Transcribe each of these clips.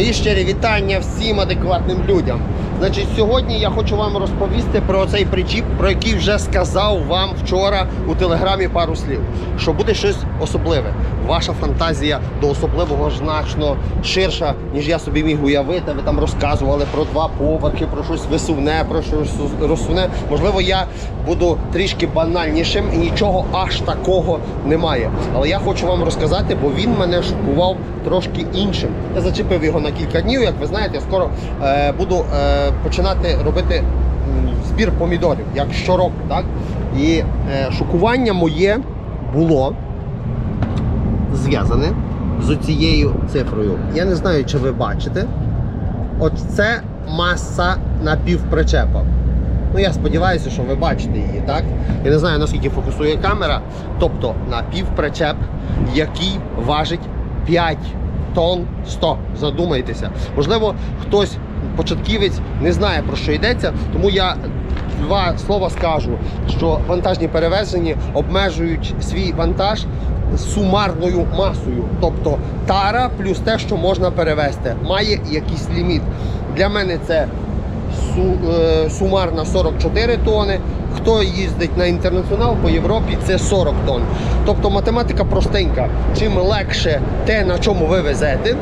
Мої щирі вітання всім адекватним людям. Значить, сьогодні я хочу вам розповісти про цей причіп, про який вже сказав вам вчора у телеграмі пару слів. Що буде щось особливе. Ваша фантазія до особливого значно ширша, ніж я собі міг уявити. Ви там розказували про два поверхи, про щось висувне, про щось розсувне. Можливо, я буду трішки банальнішим і нічого аж такого немає. Але я хочу вам розказати, бо він мене шокував трошки іншим. Я зачепив його на кілька днів. Як ви знаєте, я скоро е, буду е, починати робити збір помідорів, як щороку, так? І е, шокування моє було зв'язане з цією цифрою. Я не знаю, чи ви бачите. От це маса напівпричепа. Ну, я сподіваюся, що ви бачите її, так? Я не знаю, наскільки фокусує камера. Тобто напівпричеп, який важить 5 тонн 100. Задумайтеся. Можливо, хтось початківець не знає про що йдеться, тому я два слова скажу, що вантажні перевезення обмежують свій вантаж сумарною масою. Тобто тара плюс те, що можна перевезти, має якийсь ліміт. Для мене це су- е, сумарна 44 тони. Хто їздить на інтернаціонал по Європі, це 40 тонн. Тобто математика простенька. Чим легше те, на чому ви везете,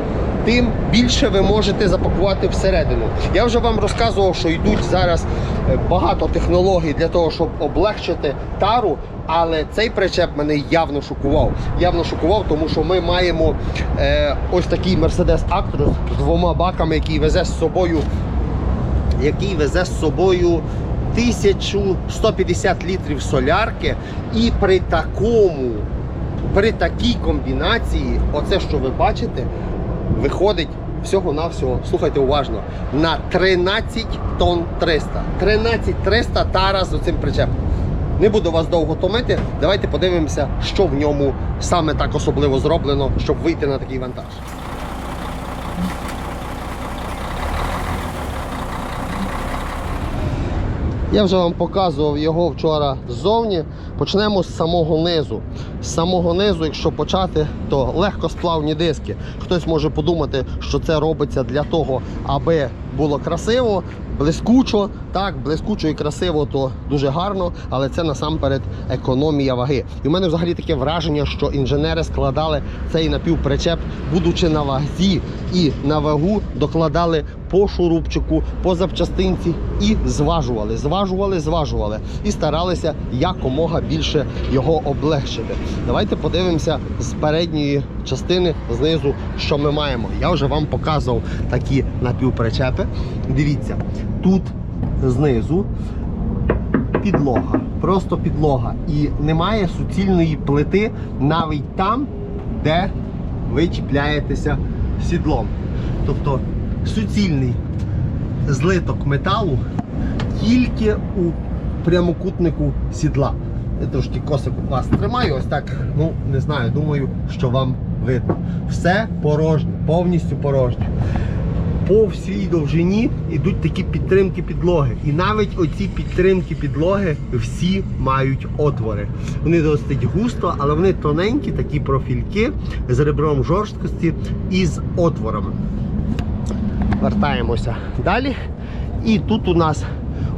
тим більше ви можете запакувати всередину. Я вже вам розказував, що йдуть зараз е, багато технологій для того, щоб облегшити тару. Але цей причеп мене явно шокував. Явно шокував, тому що ми маємо е, ось такий Mercedes Actros з двома баками, який везе з собою який везе з собою 1150 літрів солярки, і при такому, при такій комбінації, оце, що ви бачите, виходить всього-навсього, слухайте уважно, на 13 тонн 300. 13 300 тара з цим причепом. Не буду вас довго томити. Давайте подивимося, що в ньому саме так особливо зроблено, щоб вийти на такий вантаж. Я вже вам показував його вчора ззовні. Почнемо з самого низу. З самого низу, якщо почати, то легкосплавні диски. Хтось може подумати, що це робиться для того, аби було красиво, блискучо. Так, блискучо і красиво, то дуже гарно, але це насамперед економія ваги. І в мене взагалі таке враження, що інженери складали цей напівпричеп, будучи на вазі і на вагу докладали по шурупчику, по запчастинці і зважували, зважували, зважували і старалися якомога більше його облегшити. Давайте подивимося з передньої частини знизу, що ми маємо. Я вже вам показував такі напівпричепи. Дивіться, тут знизу підлога, просто підлога. І немає суцільної плити навіть там, де ви чіпляєтеся сідлом. Тобто суцільний злиток металу тільки у прямокутнику сідла. Я трошки косик у вас тримаю, ось так, ну не знаю, думаю, що вам видно. Все порожнє, повністю порожнє. По всій довжині йдуть такі підтримки підлоги. І навіть оці підтримки підлоги всі мають отвори. Вони досить густо, але вони тоненькі, такі профільки з ребром жорсткості і з отворами. Вертаємося далі. І тут у нас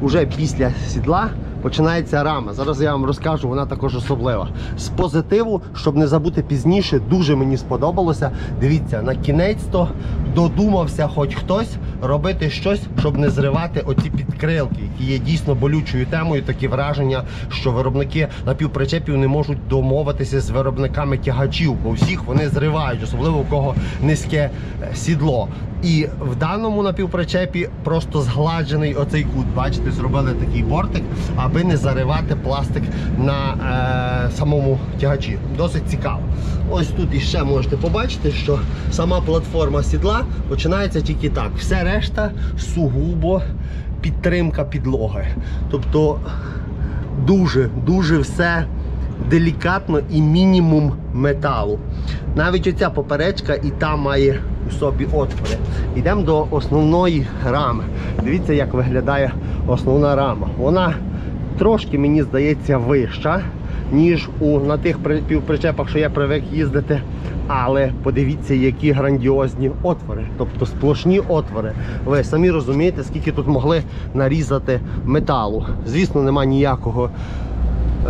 вже після сідла починається рама. Зараз я вам розкажу, вона також особлива. З позитиву, щоб не забути пізніше, дуже мені сподобалося. Дивіться, на кінець-то додумався хоч хтось робити щось, щоб не зривати оці підкрилки, які є дійсно болючою темою. Такі враження, що виробники напівпричепів не можуть домовитися з виробниками тягачів, бо всіх вони зривають, особливо у кого низьке е, сідло. І в даному напівпричепі просто згладжений оцей кут. Бачите, зробили такий бортик, аби не заривати пластик на е, самому тягачі. Досить цікаво. Ось тут іще можете побачити, що сама платформа сідла починається тільки так. Все решта сугубо підтримка підлоги. Тобто дуже, дуже все делікатно і мінімум металу. Навіть оця поперечка і та має у собі отвори. Йдемо до основної рами. Дивіться, як виглядає основна рама. Вона трошки, мені здається, вища, ніж у на тих при- півпричепах, що я привик їздити. Але подивіться, які грандіозні отвори, тобто сплошні отвори. Ви самі розумієте, скільки тут могли нарізати металу. Звісно, нема ніякого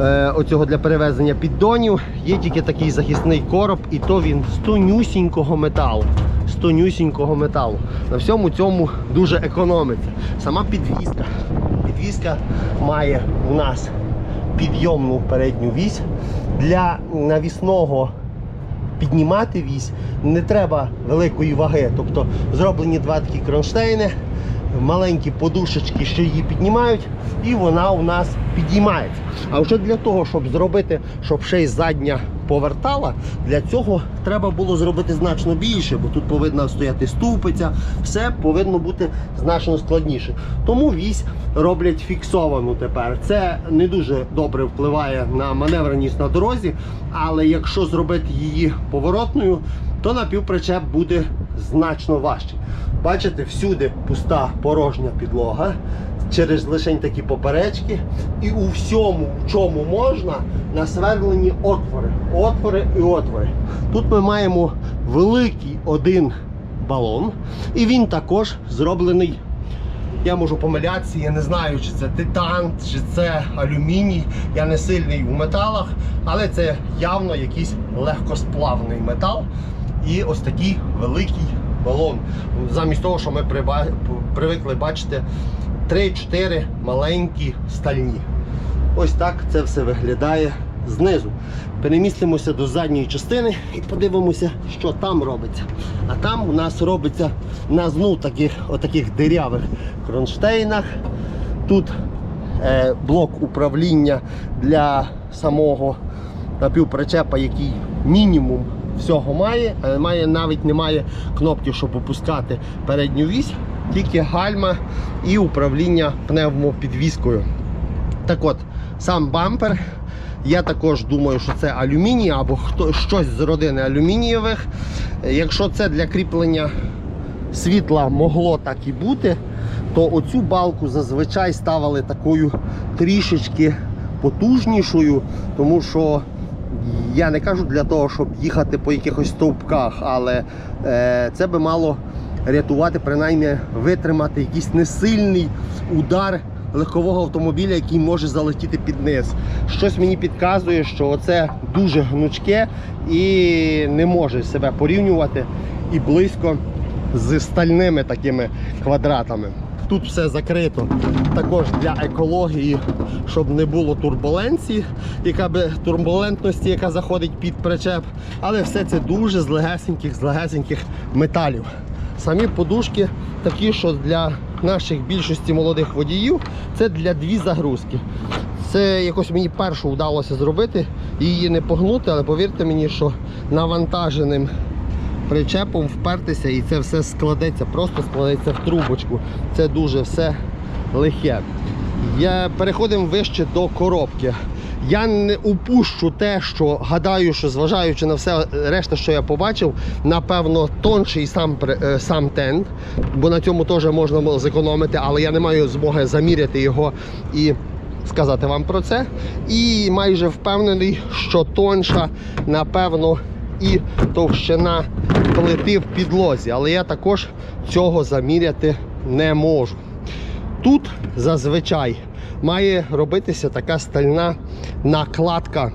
е, оцього для перевезення піддонів. Є тільки такий захисний короб, і то він з тонюсінького металу. З тонюсінького металу. На всьому цьому дуже економиться. Сама підвізка. Підвізка має у нас підйомну передню вісь для навісного піднімати вісь не треба великої ваги. Тобто зроблені два такі кронштейни, маленькі подушечки, що її піднімають, і вона у нас підіймається. А вже для того, щоб зробити, щоб ще й задня повертала, для цього треба було зробити значно більше, бо тут повинна стояти ступиця, все повинно бути значно складніше. Тому вісь роблять фіксовану тепер. Це не дуже добре впливає на маневреність на дорозі, але якщо зробити її поворотною, то напівпричеп буде значно важче. Бачите, всюди пуста порожня підлога, через лишень такі поперечки, і у всьому, в чому можна, насверлені отвори. Отвори і отвори. Тут ми маємо великий один балон, і він також зроблений. Я можу помилятися, я не знаю, чи це титан, чи це алюміній. Я не сильний у металах, але це явно якийсь легкосплавний метал. І ось такий великий балон. Замість того, що ми привикли бачити 3-4 маленькі стальні. Ось так це все виглядає знизу. Перемістимося до задньої частини і подивимося, що там робиться. А там у нас робиться на зну таких, отаких дирявих кронштейнах. Тут е, блок управління для самого напівпричепа, який мінімум всього має. Е, має навіть немає кнопки, щоб опускати передню вісь, тільки гальма і управління пневмопідвіскою. Так от, сам бампер. Я також думаю, що це алюміній або хто, щось з родини алюмінієвих. Якщо це для кріплення світла могло так і бути, то оцю балку зазвичай ставили такою трішечки потужнішою, тому що я не кажу для того, щоб їхати по якихось стовпках, але е, це би мало рятувати, принаймні витримати якийсь несильний удар легкового автомобіля, який може залетіти під низ. Щось мені підказує, що це дуже гнучке і не може себе порівнювати і близько з стальними такими квадратами. Тут все закрито також для екології, щоб не було турбуленції, яка би турбулентності, яка заходить під причеп. Але все це дуже з легесеньких, з легесеньких металів. Самі подушки такі, що для наших більшості молодих водіїв це для дві загрузки. Це якось мені першу вдалося зробити, її не погнути, але повірте мені, що навантаженим причепом впертися і це все складеться, просто складеться в трубочку. Це дуже все лихе. Я переходимо вище до коробки. Я не упущу те, що гадаю, що зважаючи на все решта, що я побачив, напевно, тонший сам, е, сам тент, бо на цьому теж можна було зекономити, але я не маю змоги заміряти його і сказати вам про це. І майже впевнений, що тонша, напевно, і товщина плити в підлозі, але я також цього заміряти не можу. Тут зазвичай має робитися така стальна накладка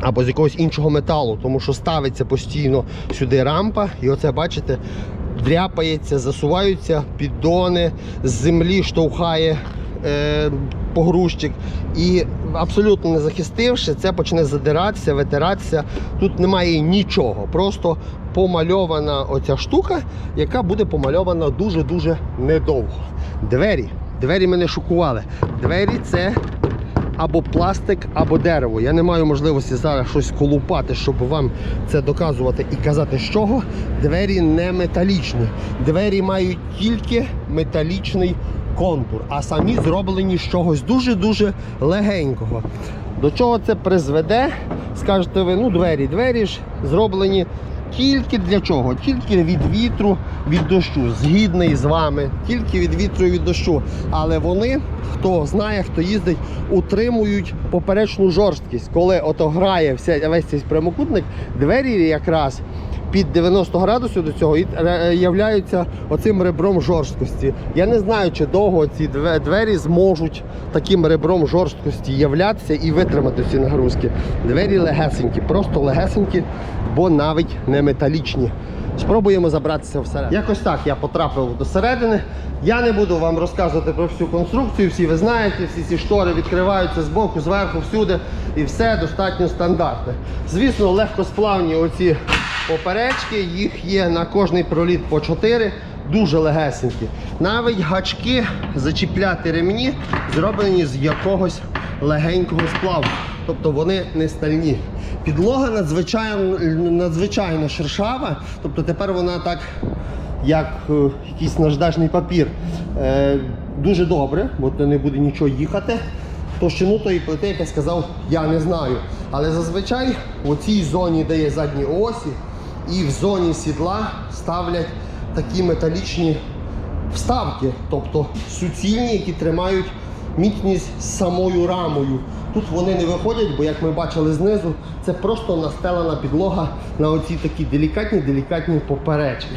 або з якогось іншого металу, тому що ставиться постійно сюди рампа, і оце бачите, дряпається, засуваються піддони, з землі штовхає е, погрузчик. І абсолютно не захистивши, це почне задиратися, витиратися. Тут немає нічого, просто помальована оця штука, яка буде помальована дуже-дуже недовго. Двері. Двері мене шокували. Двері це або пластик, або дерево. Я не маю можливості зараз щось колупати, щоб вам це доказувати і казати, з чого. Двері не металічні. Двері мають тільки металічний контур, а самі зроблені з чогось дуже-дуже легенького. До чого це призведе? Скажете ви, ну двері, двері ж зроблені Тільки для чого? Тільки від вітру, від дощу. Згідний з вами, тільки від вітру від дощу. Але вони, хто знає, хто їздить, утримують поперечну жорсткість. Коли ото грає вся, весь цей прямокутник, двері якраз під 90 градусів до цього і е, являються оцим ребром жорсткості. Я не знаю, чи довго ці двері зможуть таким ребром жорсткості являтися і витримати ці нагрузки. Двері легесенькі, просто легесенькі, бо навіть не металічні. Спробуємо забратися всередину. Якось так я потрапив до середини. Я не буду вам розказувати про всю конструкцію, всі ви знаєте, всі ці штори відкриваються з боку, зверху, всюди, і все достатньо стандартне. Звісно, легкосплавні оці поперечки, їх є на кожний проліт по 4, дуже легесенькі. Навіть гачки зачіпляти ремні зроблені з якогось легенького сплаву. Тобто вони не стальні. Підлога надзвичайно, надзвичайно шершава, тобто тепер вона так, як е, якийсь наждачний папір. Е, дуже добре, бо то не буде нічого їхати. Товщину тої плити, як я сказав, я не знаю. Але зазвичай у цій зоні, де є задні осі, і в зоні сідла ставлять такі металічні вставки, тобто суцільні, які тримають міцність самою рамою. Тут вони не виходять, бо як ми бачили знизу, це просто настелена підлога на оці такі делікатні, делікатні поперечки.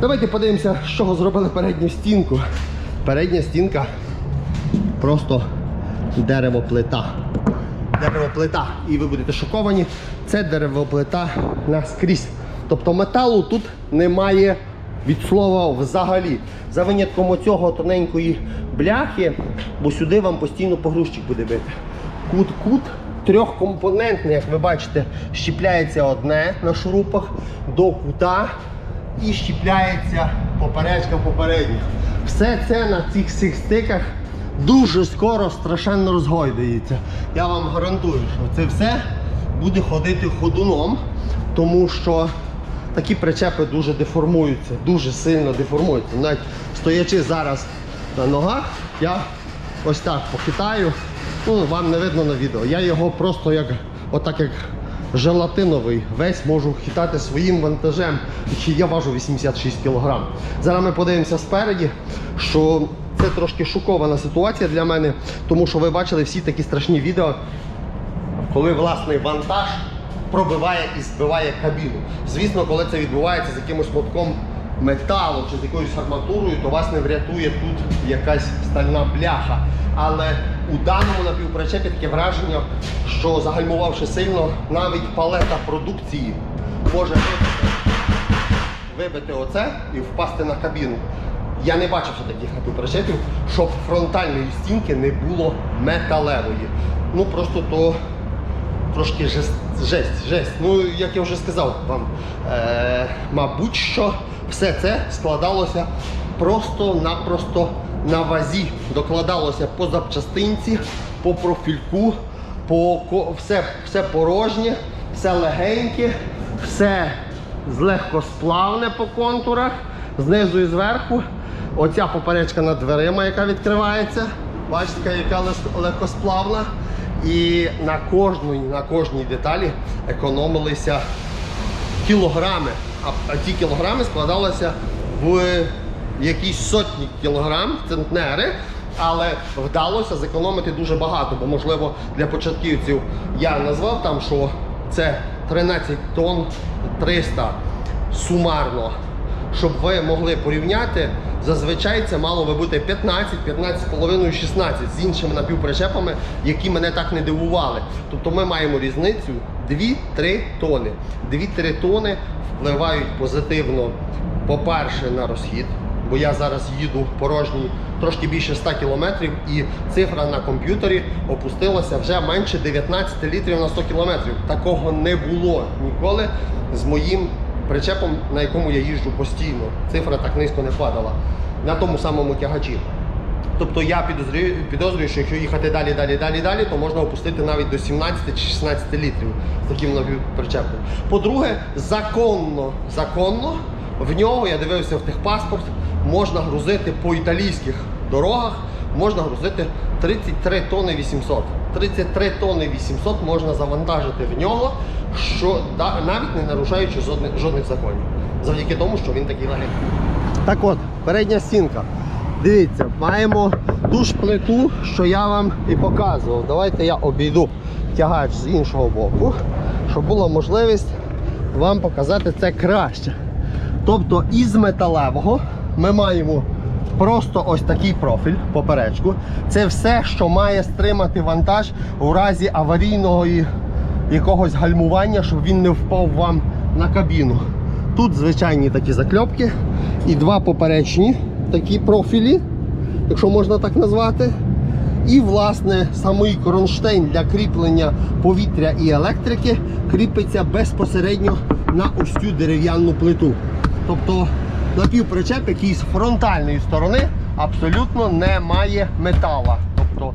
Давайте подивимося, з чого зробили передню стінку. Передня стінка просто деревоплита. Деревоплита. І ви будете шоковані, це деревоплита наскрізь. Тобто металу тут немає від слова взагалі. За винятком оцього тоненької бляхи, бо сюди вам постійно погрузчик буде бити. Кут-кут трьохкомпонентний, як ви бачите, щіпляється одне на шурупах до кута і щіпляється поперечка попередніх. Все це на цих всіх стиках дуже скоро страшенно розгойдається. Я вам гарантую, що це все буде ходити ходуном, тому що такі причепи дуже деформуються, дуже сильно деформуються. Навіть стоячи зараз на ногах, я ось так похитаю. Ну, вам не видно на відео. Я його просто як отак як желатиновий весь можу хитати своїм вантажем. який я важу 86 кг. Зараз ми подивимося спереді, що це трошки шокована ситуація для мене, тому що ви бачили всі такі страшні відео, коли власний вантаж пробиває і збиває кабіну. Звісно, коли це відбувається з якимось мотком металу чи з якоюсь арматурою, то вас не врятує тут якась стальна бляха. Але у даному напівпричепі таке враження, що загальмувавши сильно, навіть палета продукції може вибити, оце і впасти на кабіну. Я не бачив ще таких напівпричепів, щоб фронтальної стінки не було металевої. Ну просто то трошки жесть, жесть, жесть. Ну, як я вже сказав вам, е, мабуть, що все це складалося просто-напросто на вазі. Докладалося по запчастинці, по профільку, по все, все порожнє, все легеньке, все злегкосплавне по контурах, знизу і зверху. Оця поперечка над дверима, яка відкривається. Бачите, яка легкосплавна. І на кожній, на кожній деталі економилися кілограми. А, ті кілограми складалися в якісь сотні кілограм, центнери. Але вдалося зекономити дуже багато, бо можливо для початківців я назвав там, що це 13 тонн 300 сумарно. Щоб ви могли порівняти, зазвичай це мало би бути 15, 15,5, 16 з іншими напівпричепами, які мене так не дивували. Тобто ми маємо різницю 2-3 тони. 2-3 тони впливають позитивно, по-перше, на розхід, бо я зараз їду порожній трошки більше 100 кілометрів, і цифра на комп'ютері опустилася вже менше 19 літрів на 100 кілометрів. Такого не було ніколи з моїм причепом, на якому я їжджу постійно. Цифра так низько не падала. На тому самому тягачі. Тобто я підозрюю, підозрюю, що якщо їхати далі, далі, далі, далі, то можна опустити навіть до 17 чи 16 літрів з таким напівпричепом. По-друге, законно, законно в нього, я дивився в техпаспорт, можна грузити по італійських дорогах, можна грузити 33 тонни 800. 33 тонни 800 можна завантажити в нього, що навіть не нарушаючи жодних, жодних законів. Завдяки тому, що він такий легенький. Так от, передня стінка. Дивіться, маємо ту ж плиту, що я вам і показував. Давайте я обійду тягач з іншого боку, щоб була можливість вам показати це краще. Тобто із металевого ми маємо просто ось такий профіль поперечку. Це все, що має стримати вантаж у разі аварійного якогось гальмування, щоб він не впав вам на кабіну. Тут звичайні такі закльопки і два поперечні такі профілі, якщо можна так назвати. І, власне, самий кронштейн для кріплення повітря і електрики кріпиться безпосередньо на цю дерев'яну плиту. Тобто напівпричеп, який з фронтальної сторони абсолютно не має метала. Тобто,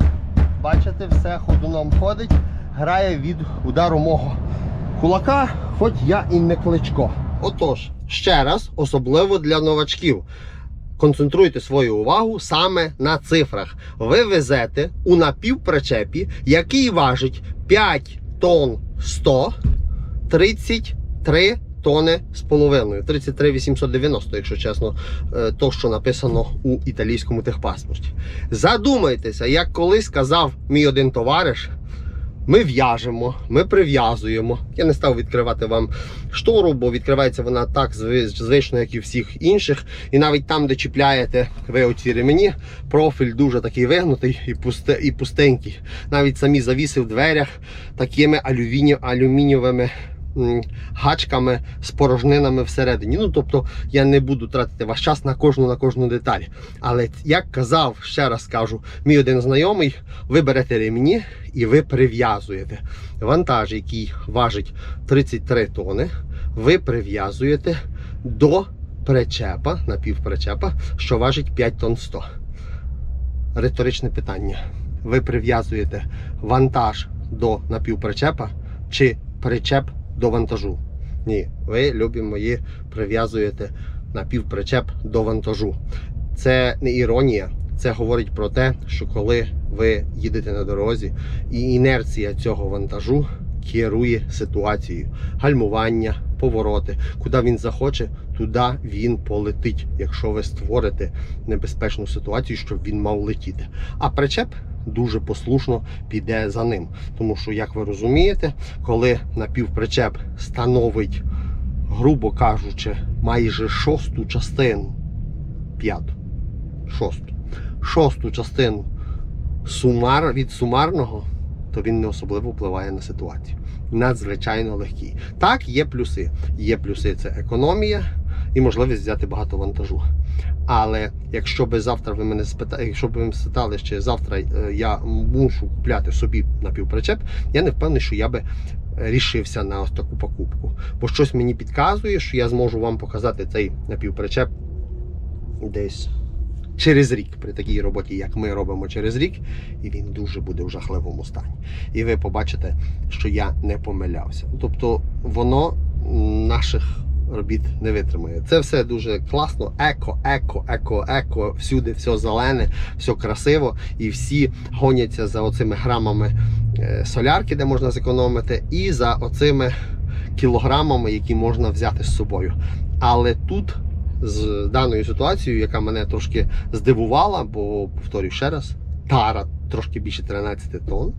бачите, все ходуном ходить, грає від удару мого кулака, хоч я і не кличко. Отож, ще раз, особливо для новачків. Концентруйте свою увагу саме на цифрах. Ви везете у напівпричепі, який важить 5 тонн 100, 33 тони з половиною. 33 890, якщо чесно, е, то, що написано у італійському техпаспорті. Задумайтеся, як колись казав мій один товариш. Ми в'яжемо, ми прив'язуємо. Я не став відкривати вам штору, бо відкривається вона так зви- звично, як і всіх інших. І навіть там, де чіпляєте ви оці ремені, профіль дуже такий вигнутий і, пусте, і пустенький. Навіть самі завіси в дверях такими алюміні, алюмінієвими гачками з порожнинами всередині. Ну тобто я не буду тратити ваш час на кожну на кожну деталь. Але як казав, ще раз кажу, мій один знайомий, ви берете ремені і ви прив'язуєте вантаж, який важить 33 тони, ви прив'язуєте до причепа, напівпричепа, що важить 5 тонн 100. Риторичне питання. Ви прив'язуєте вантаж до напівпричепа чи причеп до вантажу? Ні, ви, любі мої, прив'язуєте напівпричеп до вантажу. Це не іронія, це говорить про те, що коли ви їдете на дорозі, і інерція цього вантажу керує ситуацією. Гальмування, повороти. Куди він захоче, туди він полетить, якщо ви створите небезпечну ситуацію, щоб він мав летіти. А причеп дуже послушно піде за ним. Тому що, як ви розумієте, коли напівпричеп становить, грубо кажучи, майже шосту частину, п'яту, шосту, шосту частину сумар, від сумарного, то він не особливо впливає на ситуацію. Надзвичайно легкий. Так, є плюси. Є плюси це економія і можливість взяти багато вантажу. Але якщо би завтра ви мене спитали, якщо б ви мене спитали, чи завтра е, я мушу купляти собі напівпричеп, я не впевнений, що я би рішився на ось таку покупку. Бо щось мені підказує, що я зможу вам показати цей напівпричеп десь через рік при такій роботі, як ми робимо через рік, і він дуже буде в жахливому стані. І ви побачите, що я не помилявся. Тобто воно наших робіт не витримує. Це все дуже класно, еко, еко, еко, еко, всюди все зелене, все красиво, і всі гоняться за оцими грамами е, солярки, де можна зекономити, і за оцими кілограмами, які можна взяти з собою. Але тут з даною ситуацією, яка мене трошки здивувала, бо повторюю ще раз, тара трошки більше 13 тонн.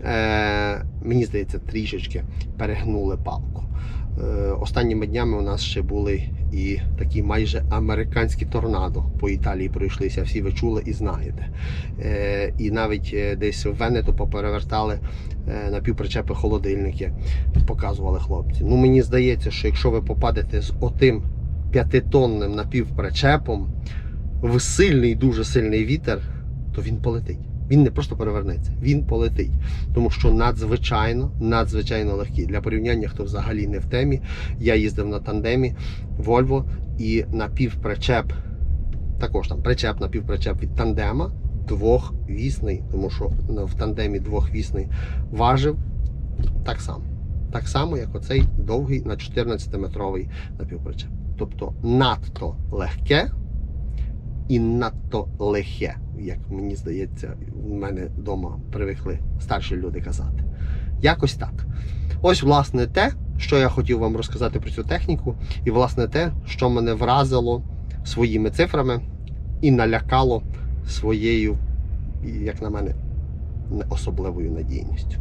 Е, мені здається, трішечки перегнули палку. Е, останніми днями у нас ще були і такі майже американські торнадо по Італії пройшлися. Всі ви чули і знаєте. Е, і навіть е, десь в Венету поперевертали е, напівпричепи холодильники, показували хлопці. Ну мені здається, що якщо ви попадете з отим п'ятитонним напівпричепом в сильний, дуже сильний вітер, то він полетить. Він не просто перевернеться, він полетить. Тому що надзвичайно, надзвичайно легкий. Для порівняння, хто взагалі не в темі. Я їздив на тандемі Volvo і напівпричеп, також там причеп, напівпричеп від тандема двохвісний, тому що в тандемі двохвісний важив так само. Так само, як оцей довгий на 14-метровий напівпричеп. Тобто надто легке і надто лихе, як мені здається, в мене вдома привикли старші люди казати. Якось так. Ось, власне, те, що я хотів вам розказати про цю техніку, і власне те, що мене вразило своїми цифрами і налякало своєю, як на мене, не- особливою надійністю.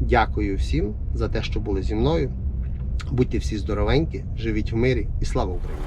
Дякую всім за те, що були зі мною. Будьте всі здоровенькі, живіть в мирі і слава Україні!